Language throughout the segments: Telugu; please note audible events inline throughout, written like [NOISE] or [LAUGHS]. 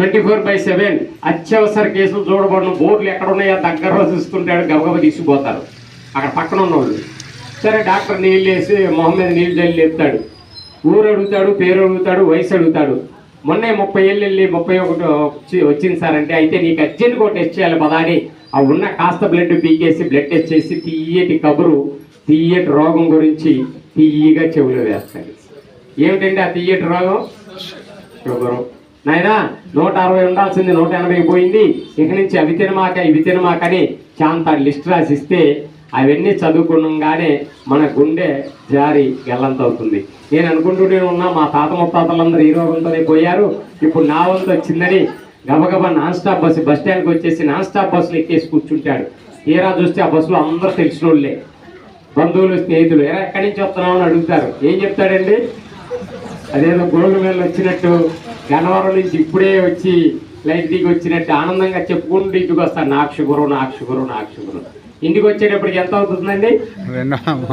ట్వంటీ ఫోర్ బై సెవెన్ అత్యవసర కేసులు చూడబడిన. బోర్డులు ఎక్కడ ఉన్నాయో దగ్గరలో చూసుకుంటాడు గబగబ తీసుకుపోతారు అక్కడ పక్కన ఉన్నవాళ్ళు. సరే డాక్టర్ నీళ్ళు వేసి మొహం మీద నీళ్ళు చల్లి లేపుతాడు. ఊరు అడుగుతాడు పేరు అడుగుతాడు వయసు అడుగుతాడు. మొన్నే ముప్పై ఏళ్ళు వెళ్ళి ముప్పై ఒకటి వచ్చి- వచ్చింది సార్ అంటే అయితే నీకు అర్జెంట్గా ఒక టెస్ట్ చేయాలి పదా అని. ఆ ఉన్న కాస్త బ్లడ్ పీకేసి బ్లడ్ టెస్ట్ చేసి తీయటి కబురు తీయటి రోగం గురించి తీయగా చెవులు వేస్తాడు. ఏమిటండి ఆ తీయటి రోగం? షుగరు. నాయనా నూట అరవై ఉండాల్సింది నూట ఎనభై పోయింది. ఇక నుంచి అవి తినమాక ఇవి తినమాకని చాంత లిస్ట్ రాసిస్తే అవన్నీ చదువుకున్నాగానే మన గుండె జారి గెల్లంత అవుతుంది నేను అనుకుంటూనే ఉన్నా మా తాత ముత్తాతలందరూ ఈ రోగంతోనే పోయారు. ఇప్పుడు నా వంతు వచ్చిందని గబగబా నాన్ స్టాప్ బస్సు బస్ స్టాండ్కి వచ్చేసి నాన్ స్టాప్ బస్సులు ఎక్కేసి కూర్చుంటాడు. తీరా చూస్తే ఆ బస్సులో అందరూ తెలిసిన వాళ్ళే బంధువులు స్నేహితులు ఎక్కడి నుంచి వస్తున్నావు? అని అడుగుతారు. ఏం చెప్తాడండి? అదేదో గోల్డ్ మెడల్ వచ్చినట్టు. గన్నవరం నుంచి ఇప్పుడే వచ్చి లైట్ దిగి వచ్చినట్టు ఆనందంగా చెప్పుకుంటూ ఇంటికి వస్తాడు నాకు షుగరు నాకు షుగరు నాకు షుగరు ఇంటికి వచ్చేటప్పటికి ఎంత అవుతుందండి?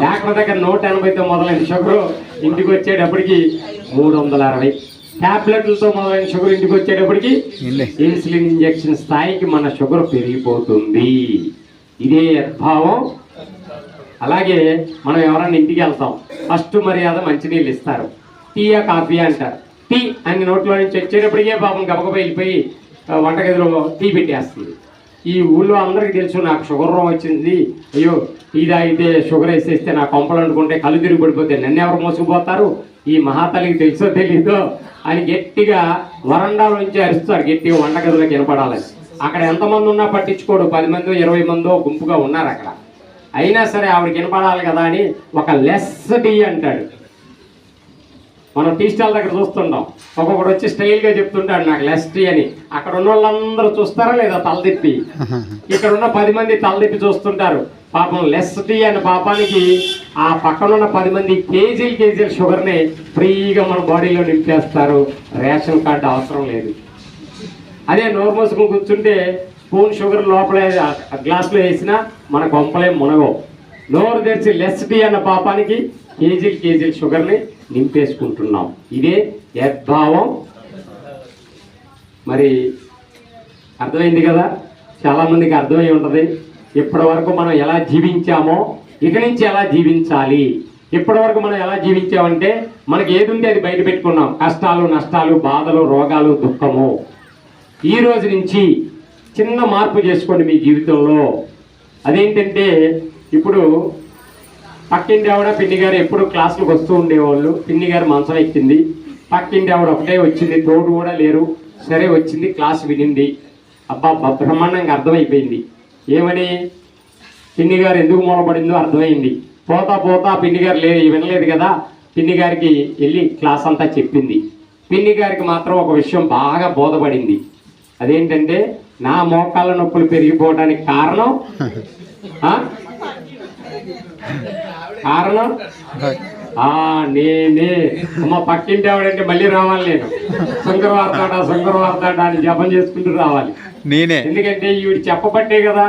డాక్టర్ దగ్గర నూట ఎనభైతో మొదలైన షుగరు. ఇంటికి వచ్చేటప్పటికి మూడు వందల అరవై. టాబ్లెట్లతో మొదలైన షుగర్ ఇంటికి వచ్చేటప్పటికి ఇన్సులిన్ ఇంజెక్షన్ స్థాయికి మన షుగర్ పెరిగిపోతుంది. ఇదే యద్భావం. అలాగే మనం ఎవరన్నా ఇంటికి వెళ్తాం. ఫస్ట్ మర్యాద మంచినీళ్ళు ఇస్తారు. టీయా కాఫీ అంటారు. టీ అని నోట్లో నుంచి వచ్చేటప్పటికే పాపం గబగబా వెళ్ళిపోయి వంటగదిలో టీ పెట్టేస్తుంది. ఈ ఊళ్ళో అందరికీ తెలుసు నాకు షుగర్ రోగం వచ్చింది. అయ్యో టీ తాగితే షుగర్ వేసేస్తే నా కొంపలు అనుకుంటే కళ్ళు తిరిగి పడిపోతే నన్ను ఎవరు మోసుకుపోతారు? ఈ మహాతల్లికి తెలుసో తెలీదో? అని గట్టిగా వరండాల నుంచి అరుస్తారు గట్టిగా వంటగదిలోకి వినపడాలని. అక్కడ ఎంతమంది ఉన్నా పట్టించుకోడు పది మందో ఇరవై మందో గుంపుగా ఉన్నారు అక్కడ. అయినా సరే ఆవిడ వినపడాలి కదా అని ఒక లెస్ టీ అంటాడు. మనం టీ స్టాల్ దగ్గర చూస్తుంటాం. ఒక్కొక్కడు వచ్చి స్టైల్గా చెప్తుంటాడు నాకు లెస్ టీ అని. అక్కడ ఉన్న వాళ్ళందరూ చూస్తారా లేదా తలదిప్పి [LAUGHS] ఇక్కడ ఉన్న పది మంది తలదిప్పి చూస్తుంటారు. పాపం లెస్ టీ అనే పాపానికి ఆ పక్కన ఉన్న పది మంది కేజీలు కేజీల షుగర్ని ఫ్రీగా మన బాడీలో నింపేస్తారు. రేషన్ కార్డు అవసరం లేదు. అదే నోరు మూసుకుని కూర్చుంటే స్పూన్ షుగర్ లోపల గ్లాసులో వేసినా మన కొంపలే మునగవు. నోరు తెరిచి లెస్ టీ అన్న పాపానికి కేజీలు కేజీలు షుగర్ని నింపేసుకుంటున్నాం. ఇదే యద్భావం. మరి అర్థమైంది కదా? చాలా మందికి అర్థమై ఉంటుంది. ఇప్పటి వరకు మనం ఎలా జీవించామో ఇక నుంచి ఎలా జీవించాలి? ఇప్పటి వరకు మనం ఎలా జీవించామంటే మనకి ఏది ఉంటే అది బయట పెట్టుకున్నాం. కష్టాలు నష్టాలు బాధలు రోగాలు దుఃఖము. ఈ రోజు నుంచి చిన్న మార్పు చేసుకోండి మీ జీవితంలో. అదేంటంటే ఇప్పుడు పక్కింటి ఆవిడ పిన్ని గారు ఎప్పుడు క్లాసులకు వస్తూ ఉండేవాళ్ళు. పిన్ని గారు మంచం ఎక్కింది. పక్కింటి ఆవిడ ఒకటే వచ్చింది. తోడు కూడా లేరు. సరే వచ్చింది. క్లాస్ వినింది. అబ్బా బ్రహ్మాండంగా అర్థమైపోయింది. ఏమని? పిన్ని గారు ఎందుకు మూలపడిందో అర్థమైంది. పోతా పోతా పిన్ని గారు లే వినలేదు కదా. పిన్ని గారికి వెళ్ళి క్లాస్ అంతా చెప్పింది. పిన్ని గారికి మాత్రం ఒక విషయం బాగా బోధపడింది. అదేంటంటే నా మోకాళ్ళ నొప్పులు పెరిగిపోవడానికి కారణం కారణం? ఆ నేనే. అమ్మ పక్కింటి ఆవిడంటే మళ్ళీ రావాలి నేను. శంకర వార్తాడ శంకర వార్తాడ అని జపం చేసుకుంటూ రావాలి. నేనే. ఎందుకంటే ఈవిడ చెప్పబట్టే కదా.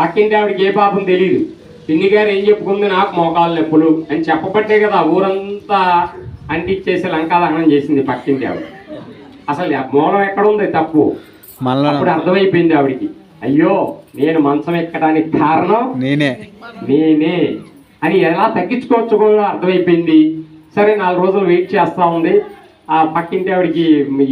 పక్కింటి ఆవిడకి ఏ పాపం తెలియదు పిన్ని గారు ఏం చెప్పుకుంది? నాకు మోకాలు నొప్పులు అని చెప్పబట్టే కదా ఊరంతా అంటిచ్చేసి లంకాదహనం చేసింది పక్కింటి ఆవిడ. అసలు మూలం ఎక్కడ ఉంది తప్పు అప్పుడు అర్థమైపోయింది ఆవిడికి. అయ్యో నేను మంచం ఎక్కడానికి కారణం? నేనే. నేనే. అని ఎలా తగ్గించుకోవచ్చు కూడా అర్థమైపోయింది. సరే నాలుగు రోజులు వెయిట్ చేస్తూ ఉంది. ఆ పక్కింటి ఆవిడకి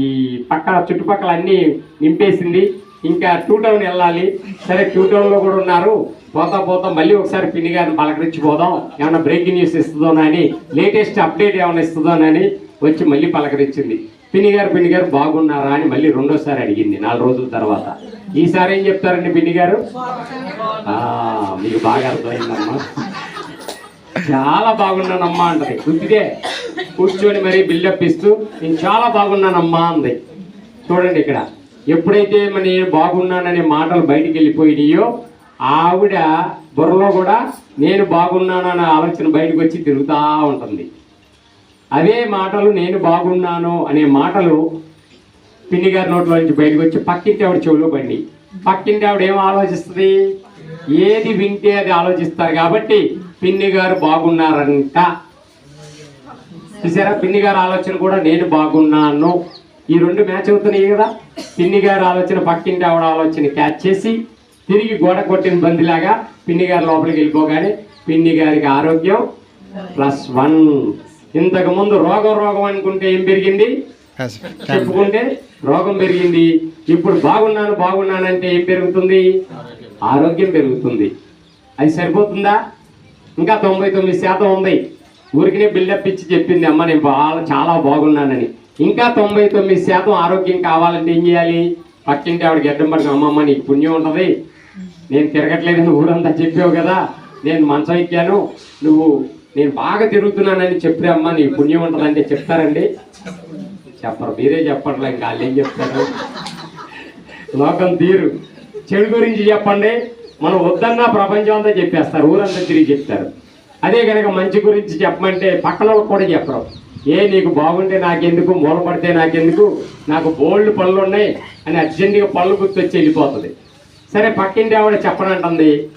ఈ పక్క చుట్టుపక్కల అన్నీ నింపేసింది. ఇంకా టూ టౌన్ వెళ్ళాలి. సరే టూ టౌన్లో కూడా ఉన్నారు. పోతా పోతా మళ్ళీ ఒకసారి పిన్ని గారిని పలకరించి పోదాం ఏమైనా బ్రేకింగ్ న్యూస్ ఇస్తుందోనా అని లేటెస్ట్ అప్డేట్ ఏమైనా ఇస్తుందోనని వచ్చి మళ్ళీ పలకరించింది. పిన్ని గారు పిన్ని గారు బాగున్నారా అని మళ్ళీ రెండోసారి అడిగింది నాలుగు రోజుల తర్వాత. ఈసారి ఏం చెప్తారండి పిన్ని గారు? మీకు బాగా అర్థమైందమ్మా. చాలా బాగున్నానమ్మా అంటది. గుర్తుదే కూర్చొని మరి బిల్డప్ ఇస్తూ నేను చాలా బాగున్నానమ్మా అంది. చూడండి ఇక్కడ. ఎప్పుడైతే మరి నేను బాగున్నాననే మాటలు బయటికి వెళ్ళిపోయినాయో ఆవిడ బుర్రలో కూడా నేను బాగున్నాననే ఆలోచన బయటకు వచ్చి తిరుగుతూ ఉంటుంది. అదే మాటలు నేను బాగున్నాను అనే మాటలు పిన్ని గారి నోట్లో నుంచి బయటకు వచ్చి పక్కింటి ఆవిడ చెవులో బండి పక్కింటి ఆవిడ ఏం ఆలోచిస్తుంది? ఏది వింటే అది ఆలోచిస్తారు కాబట్టి పిన్ని గారు బాగున్నారంట. చూసారా? పిన్ని గారి ఆలోచన కూడా నేను బాగున్నాను. ఈ రెండు మ్యాచ్ అవుతున్నాయి కదా. పిన్ని గారు ఆలోచన పక్కింటి ఆవిడ ఆలోచన క్యాచ్ చేసి తిరిగి గోడ కొట్టిన బందిలాగా పిన్ని గారు లోపలికి వెళ్ళిపోగానే పిన్ని గారికి ఆరోగ్యం ప్లస్ వన్. ఇంతకు ముందు రోగం రోగం అనుకుంటే ఏం పెరిగింది? చెప్పుకుంటే రోగం పెరిగింది. ఇప్పుడు బాగున్నాను బాగున్నానంటే ఏం పెరుగుతుంది? ఆరోగ్యం పెరుగుతుంది. అది సరిపోతుందా? ఇంకా తొంభై తొమ్మిది శాతం ఉంది. ఊరికినే బిల్డప్ ఇచ్చి చెప్పింది అమ్మ నేను బాగా చాలా బాగున్నానని. ఇంకా తొంభై తొమ్మిది శాతం ఆరోగ్యం కావాలంటే ఏం చేయాలి? పక్కింటి ఆవిడ గడ్డం పడిన అమ్మమ్మ నీకు పుణ్యం ఉంటుంది. నేను తిరగట్లేదని ఊరంతా చెప్పావు కదా. నేను మంచం ఎక్కాను. నువ్వు నేను బాగా తిరుగుతున్నానని చెప్పే అమ్మ నీకు పుణ్యం ఉంటుందంటే చెప్తారండి. చెప్పరు మీరే చెప్పట్లే ఇంకా వాళ్ళు ఏం చెప్తారు? లోకం తీరు. చెడు గురించి చెప్పండి. మనం వద్దన్నా ప్రపంచం అంతా చెప్పేస్తారు ఊరంతా తిరిగి చెప్తారు. అదే కనుక మంచి గురించి చెప్పమంటే పక్కన కూడా చెప్పరు. ఏ నీకు బాగుంటే నాకెందుకు? మూలపడితే నాకెందుకు? నాకు బోల్డ్ పళ్ళు ఉన్నాయి అని అర్జెంటుగా పళ్ళు గుర్తొచ్చి వెళ్ళిపోతుంది. సరే పక్కింటి ఆవిడ చెప్పనంటుంది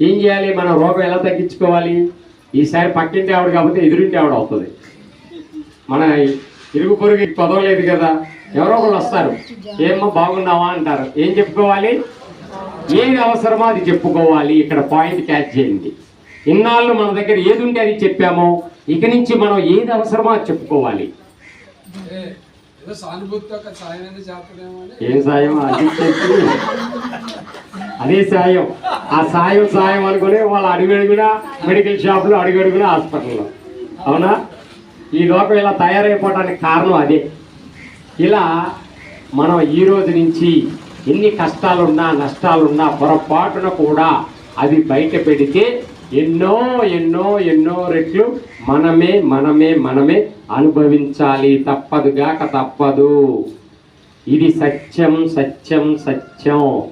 ఏం చేయాలి? మన రోగం ఎలా తగ్గించుకోవాలి? ఈసారి పక్కింటి ఆవిడ కాకపోతే ఎదురింటి ఆవిడ అవుతుంది. మన ఇరుగు పొరుగు పదవలేదు కదా? ఎవరో ఒకళ్ళు వస్తారు. ఏమ్మా బాగున్నావా? అంటారు. ఏం చెప్పుకోవాలి? ఏది అవసరమో అది చెప్పుకోవాలి. ఇక్కడ పాయింట్ క్యాచ్ చేయండి. ఇన్నాళ్ళు మన దగ్గర ఏది ఉంటే అది చెప్పామో ఇక నుంచి మనం ఏది అవసరమో అది చెప్పుకోవాలి. ఏం సాయం అది చెప్పి. అదే సాయం. ఆ సాయం సాయం అనుకుని వాళ్ళు అడుగడుగునా మెడికల్ షాపులో అడుగడుగునా హాస్పిటల్లో. అవునా? ఈ లోకం ఇలా తయారైపోవడానికి కారణం అదే. ఇలా మనం ఈ రోజు నుంచి ఎన్ని కష్టాలున్నా నష్టాలున్నా పొరపాటున కూడా అది బయట పెడితే ఎన్నో ఎన్నో ఎన్నో రెట్లు మనమే మనమే మనమే అనుభవించాలి. తప్పదుగాక తప్పదు. ఇది సత్యం సత్యం సత్యం.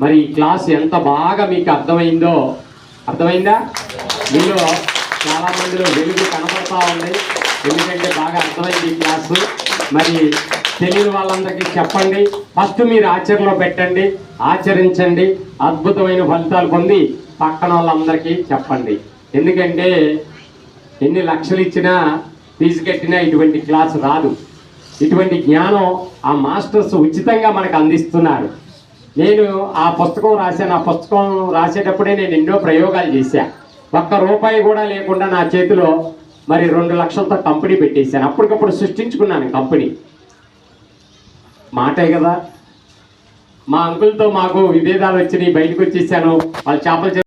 మరి ఈ క్లాస్ ఎంత బాగా మీకు అర్థమైందో అర్థమైందా? మీలో చాలా మందిలో వెలుగు కనపడతా ఉంది. ఎందుకంటే బాగా అర్థమైంది ఈ క్లాసు. మరి తెలియని వాళ్ళందరికీ చెప్పండి. ఫస్ట్ మీరు ఆచరణలో పెట్టండి. ఆచరించండి. అద్భుతమైన ఫలితాలు పొంది పక్కన వాళ్ళందరికీ చెప్పండి. ఎందుకంటే ఎన్ని లక్షలు ఇచ్చినా ఫీజు కట్టినా ఇటువంటి క్లాస్ రాదు. ఇటువంటి జ్ఞానం ఆ మాస్టర్స్ ఉచితంగా మనకు అందిస్తున్నారు. నేను ఆ పుస్తకం రాశాను. ఆ పుస్తకం రాసేటప్పుడే నేను ఎన్నో ప్రయోగాలు చేశా. ఒక్క రూపాయి కూడా లేకుండా నా చేతిలో మరి రెండు లక్షలతో కంపెనీ పెట్టేశాను. అప్పటికప్పుడు సృష్టించుకున్నాను కంపెనీ. మాటే కదా. మా అంకుల్తో మాకు విభేదాలు వచ్చినాయి బయటకు వచ్చేసాను. వాళ్ళు చేపలు